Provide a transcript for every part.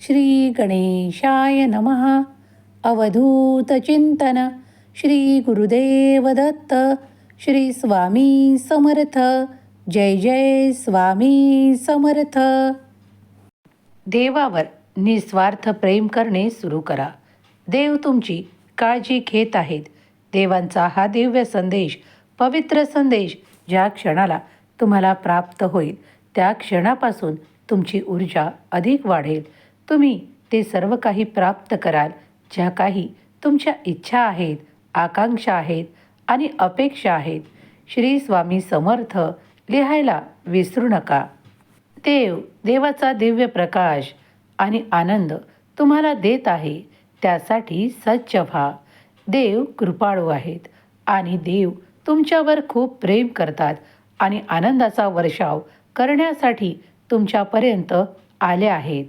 श्री गणेशाय नमः। अवधूतचिंतन श्री गुरुदेव दत्त श्री स्वामी समर्थ। जय जय स्वामी समर्थ। देवावर निस्वार्थ प्रेम करणे सुरू करा. देव तुमची काळजी घेत आहेत. देवांचा हा दिव्य संदेश पवित्र संदेश ज्या क्षणाला तुम्हाला प्राप्त होईल त्या क्षणापासून तुमची ऊर्जा अधिक वाढेल. तुम्ही ते सर्व काही प्राप्त कराल ज्या काही तुमच्या इच्छा आहेत आकांक्षा आहेत आणि अपेक्षा आहेत. श्री स्वामी समर्थ लिहायला विसरू नका. देव देवाचा दिव्य प्रकाश आणि आनंद तुम्हाला देत आहे त्यासाठी सज्ज व्हा. देव कृपाळू आहेत आणि देव तुमच्यावर खूप प्रेम करतात आणि आनंदाचा वर्षाव करण्यासाठी तुमच्यापर्यंत आले आहेत.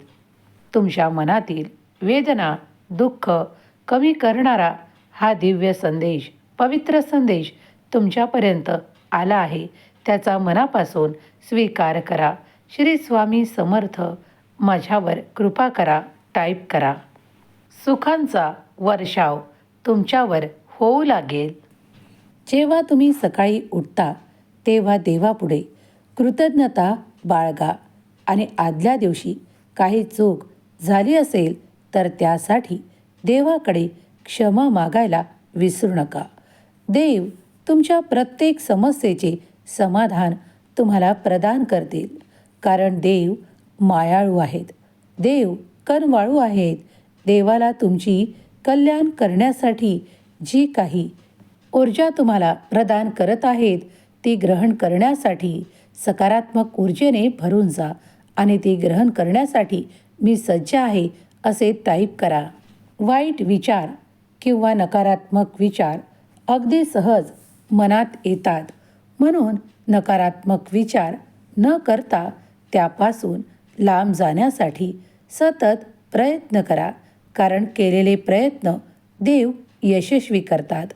तुमच्या मनातील वेदना दुःख कमी करणारा हा दिव्य संदेश पवित्र संदेश तुमच्यापर्यंत आला आहे. त्याचा मनापासून स्वीकार करा. श्री स्वामी समर्थ माझ्यावर कृपा करा टाईप करा. सुखांचा वर्षाव तुमच्यावर होऊ लागेल. जेव्हा तुम्ही सकाळी उठता तेव्हा देवापुढे कृतज्ञता बाळगा आणि आदल्या दिवशी काही चूक झाली असेल तर त्यासाठी देवाकडे क्षमा मागायला विसरू नका. देव तुमच्या प्रत्येक समस्येचे समाधान तुम्हाला प्रदान करतील. कारण देव मायाळू आहेत. देव कनवाळू आहेत. देवाला तुमची कल्याण करण्यासाठी जी काही ऊर्जा तुम्हाला प्रदान करत आहेत ती ग्रहण करण्यासाठी सकारात्मक ऊर्जेने भरून जा. आणि ती ग्रहण करण्यासाठी मी सज्ज आहे असे टाईप करा. वाईट विचार किंवा नकारात्मक विचार अगदी सहज मनात येतात. म्हणून नकारात्मक विचार न करता त्यापासून लांब जाण्यासाठी सतत प्रयत्न करा कारण केलेले प्रयत्न देव यशस्वी करतात.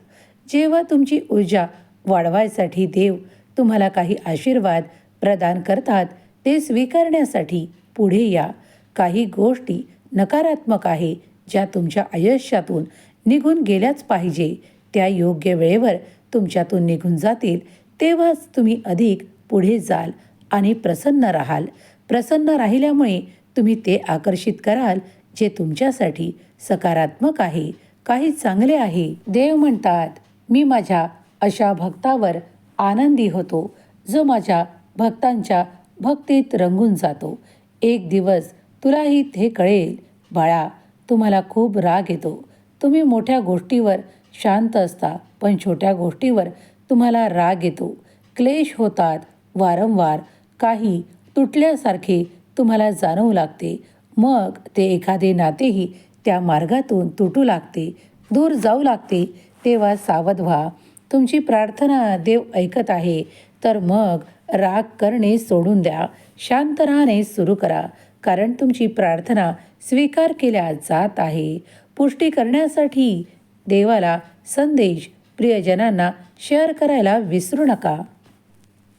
जेव्हा तुमची ऊर्जा वाढवायसाठी देव तुम्हाला काही आशीर्वाद प्रदान करतात ते स्वीकारण्यासाठी पुढे या. काही गोष्टी नकारात्मक आहे ज्या तुमच्या आयुष्यातून निघून गेल्याच पाहिजे. त्या योग्य वेळेवर तुमच्यातून निघून जातील. तेव्हाच तुम्ही अधिक पुढे जाल आणि प्रसन्न राहाल. प्रसन्न राहिल्यामुळे तुम्ही ते आकर्षित कराल जे तुमच्यासाठी सकारात्मक आहे. काही चांगले आहे. देव म्हणतात मी माझ्या अशा भक्तावर आनंदी होतो जो माझ्या भक्तांच्या भक्तीत रंगून जातो. एक दिवस तुलाही ते कळेल बाळा तुम्हाला खूप राग येतो. तुम्ही मोठ्या गोष्टीवर शांत असता पण छोट्या गोष्टीवर तुम्हाला राग येतो. क्लेश होतात वारंवार काही तुटल्यासारखे तुम्हाला जाणवू लागते. मग ते एखादे नातेही त्या मार्गातून तुटू लागते दूर जाऊ लागते. तेव्हा सावध व्हा. तुमची प्रार्थना देव ऐकत आहे. तर मग राग करणे सोडून द्या. शांत राहणे सुरू करा. कारण तुमची प्रार्थना स्वीकार केल्या जात आहे. पुष्टी करण्यासाठी देवाला संदेश प्रियजनांना शेअर करायला विसरू नका.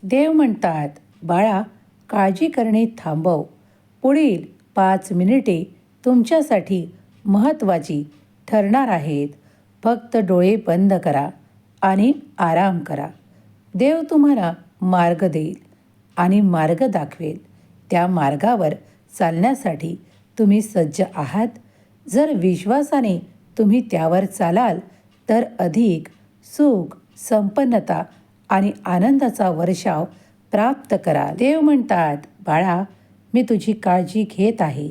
देव म्हणतात बाळा काळजी करणे थांबव. पुढील पाच मिनिटे तुमच्यासाठी महत्त्वाची ठरणार आहेत. फक्त डोळे बंद करा आणि आराम करा. देव तुम्हाला मार्ग देईल आणि मार्ग दाखवेल. त्या मार्गावर चालण्यासाठी तुम्ही सज्ज आहात. जर विश्वासाने तुम्ही त्यावर चालाल तर अधिक सुख संपन्नता आणि आनंदाचा वर्षाव प्राप्त करा देव म्हणतात बाळा मी तुझी काळजी घेत आहे.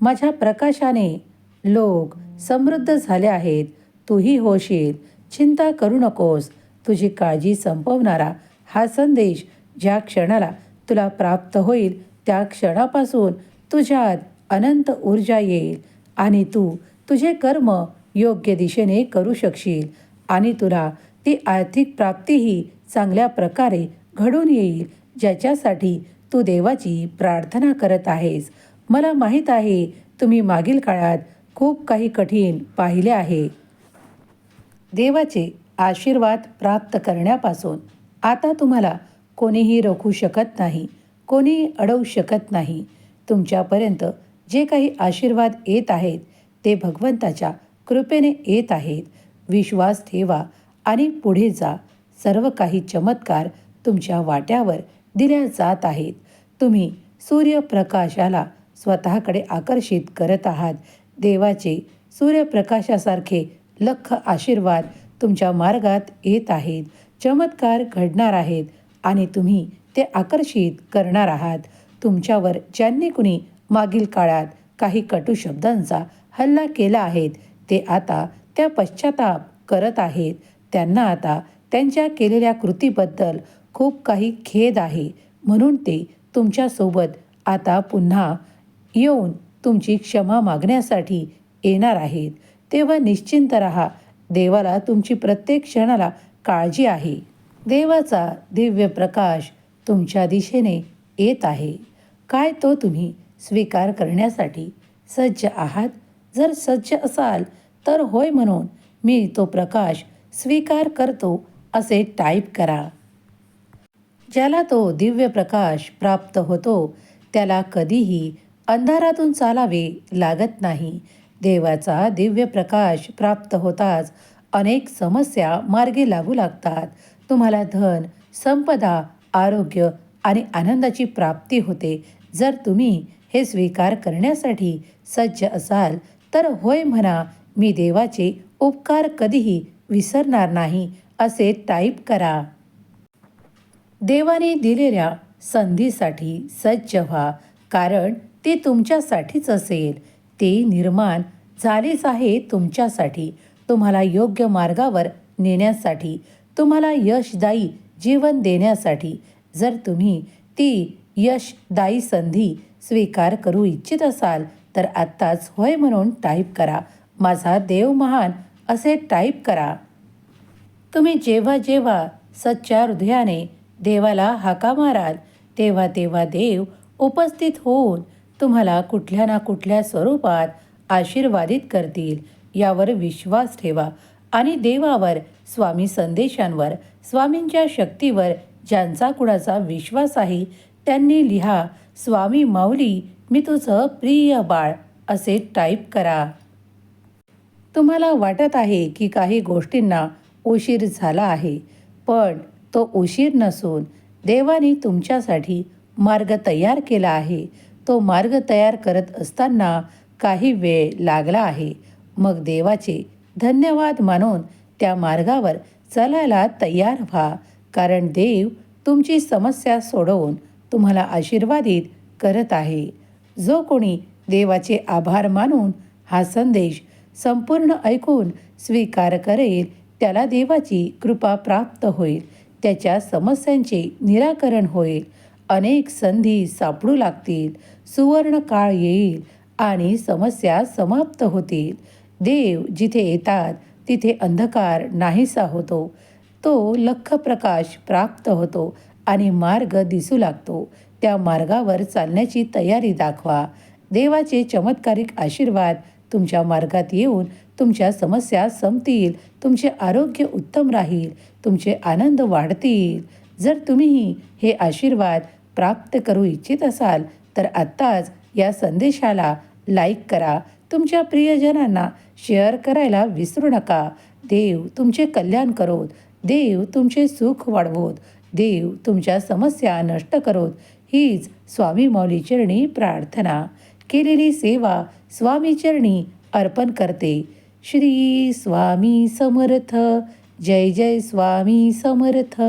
माझ्या प्रकाशाने लोक समृद्ध झाले आहेत. तूही होशील. चिंता करू नकोस. तुझी काळजी संपवणारा हा संदेश ज्या क्षणाला तुला प्राप्त होईल त्या क्षणापासून तुझ्यात अनंत ऊर्जा येईल आणि तू तुझे कर्म योग्य दिशेने करू शकशील आणि तुला ती आर्थिक प्राप्तीही चांगल्या प्रकारे घडून येईल ज्याच्यासाठी तू देवाची प्रार्थना करत आहेस. मला माहीत आहे तुम्ही मागील काळात खूप काही कठीण पाहिले आहे. देवाचे आशीर्वाद प्राप्त करण्यापासून आता तुम्हाला कोणीही रोखू शकत नाही कोणीही अडवू शकत नाही. तुमच्यापर्यंत जे काही आशीर्वाद येत आहेत ते भगवंताच्या कृपेने येत आहेत. विश्वास ठेवा आणि पुढे जा. सर्व काही चमत्कार तुमच्या वाट्यावर दिल्या जात आहेत. तुम्ही सूर्यप्रकाशाला स्वतःकडे आकर्षित करत आहात. देवाचे सूर्यप्रकाशासारखे लख आशीर्वाद तुमच्या मार्गात येत आहेत. चमत्कार घडणार आहेत आणि तुम्ही ते आकर्षित करणार आहात. तुमच्यावर ज्यांनी कुणी मागील काळात काही कटू शब्दांचा हल्ला केला आहेत ते आता त्या पश्चाताप करत आहेत. त्यांना आता त्यांच्या केलेल्या कृतीबद्दल खूप काही खेद आहे. म्हणून ते तुमच्यासोबत आता पुन्हा येऊन तुमची क्षमा मागण्यासाठी येणार आहेत. तेव्हा निश्चिंत राहा. देवाला तुमची प्रत्येक क्षणाला काळजी आहे. देवाचा दिव्य प्रकाश तुमच्या दिशेने येत आहे. काय तो तुम्ही स्वीकार करण्यासाठी सज्ज आहात? जर सज्ज असाल तर होय म्हणून मी तो प्रकाश स्वीकार करतो असे टाईप करा. ज्याला तो दिव्य प्रकाश प्राप्त होतो त्याला कधीही अंधारातून चालावे लागत नाही. देवाचा दिव्य प्रकाश प्राप्त होताच अनेक समस्या मार्गी लागू लागतात. तुम्हाला धन संपदा आरोग्य आणि आनंदाची प्राप्ती होते. जर तुम्ही हे स्वीकार करण्यासाठी सज्ज असाल तर होय म्हणा मी देवाचे उपकार कधीही विसरणार नाही असे टाईप करा. देवाने दिलेल्या संधीसाठी सज्ज व्हा कारण ती तुमच्यासाठीच असेल. ती निर्माण झालीच आहे तुमच्यासाठी. तुम्हाला योग्य मार्गावर नेण्यासाठी तुम्हाला यशदायी जीवन देण्यासाठी जर तुम्ही ती यशदायी संधी स्वीकार करू इच्छित असाल तर आत्ताच होय म्हणून टाईप करा. माझा देव महान असे टाईप करा. तुम्ही जेव्हा जेव्हा सच्च्या हृदयाने देवाला हाका माराल तेव्हा तेव्हा देव उपस्थित होऊन तुम्हाला कुठल्या ना कुठल्या स्वरूपात आशीर्वादित करतील. यावर विश्वास ठेवा आणि देवावर स्वामी संदेशांवर स्वामींच्या शक्तीवर ज्यांचा कुणाचा विश्वास आहे त्यांनी लिहा स्वामी माऊली मी तुझं प्रिय बाळ असे टाईप करा. तुम्हाला वाटत आहे की काही गोष्टींना उशीर झाला आहे पण तो उशीर नसून देवाने तुमच्यासाठी मार्ग तयार केला आहे. तो मार्ग तयार करत असताना काही वेळ लागला आहे. मग देवाचे धन्यवाद मानून त्या मार्गावर चालायला तयार व्हा. कारण देव तुमची समस्या सोडवून तुम्हाला आशीर्वादित करत आहे. जो कोणी देवाचे आभार मानून हा संदेश संपूर्ण ऐकून स्वीकार करेल त्याला देवाची कृपा प्राप्त होईल. त्याच्या समस्यांचे निराकरण होईल. अनेक संधी सापडू लागतील. सुवर्ण काळ येईल आणि समस्या समाप्त होतील. देव जिथे येतात तिथे अंधकार नाहीसा होतो. तो लख प्रकाश प्राप्त होतो आणि मार्ग दिसू लागतो. त्या मार्गावर चालण्याची तयारी दाखवा. देवाचे चमत्कारिक आशीर्वाद तुमच्या मार्गात येऊन तुमच्या समस्या संपतील तुमचे आरोग्य उत्तम राहील तुमचे आनंद वाढतील. जर तुम्हीही हे आशीर्वाद प्राप्त करू इच्छित असाल तर आत्ताच या संदेशाला लाईक करा. तुमच्या प्रियजनांना शेअर करायला विसरू नका. देव तुमचे कल्याण करोत. देव तुमचे सुख वाढवोत. देव तुमच्या समस्या नष्ट करोत. हीच स्वामी मौलीचरणी प्रार्थना. केलेली सेवा स्वामीचरणी अर्पण करते. श्री स्वामी समर्थ. जय जय स्वामी समर्थ.